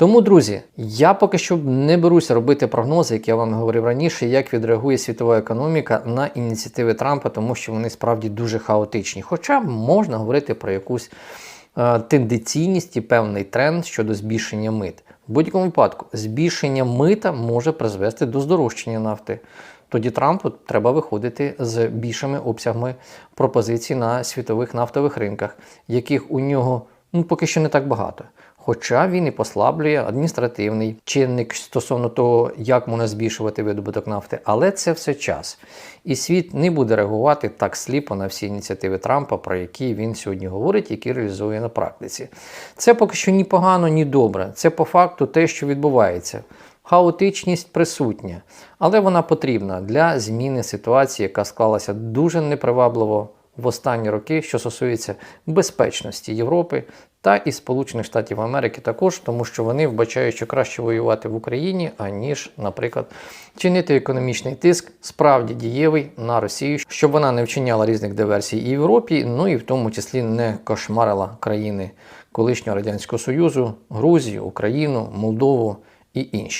Тому, друзі, я поки що не беруся робити прогнози, як я вам говорив раніше, як відреагує світова економіка на ініціативи Трампа, тому що вони справді дуже хаотичні. Хоча можна говорити про якусь е, тенденційність і певний тренд щодо збільшення мит. В будь-якому випадку, збільшення мита може призвести до здорожчання нафти. Тоді Трампу треба виходити з більшими обсягами пропозицій на світових нафтових ринках, яких у нього ну, поки що не так багато. Хоча він і послаблює адміністративний чинник стосовно того, як можна збільшувати видобуток нафти, але це все час. І світ не буде реагувати так сліпо на всі ініціативи Трампа, про які він сьогодні говорить, які реалізує на практиці. Це поки що ні погано, ні добре. Це по факту те, що відбувається. Хаотичність присутня, але вона потрібна для зміни ситуації, яка склалася дуже непривабливо в останні роки, що стосується безпечності Європи та і Сполучених Штатів Америки також, тому що вони вбачають, що краще воювати в Україні, аніж, наприклад, чинити економічний тиск справді дієвий на Росію, щоб вона не вчиняла різних диверсій і в Європі, ну і в тому числі не кошмарила країни колишнього радянського союзу, Грузію, Україну, Молдову і інші.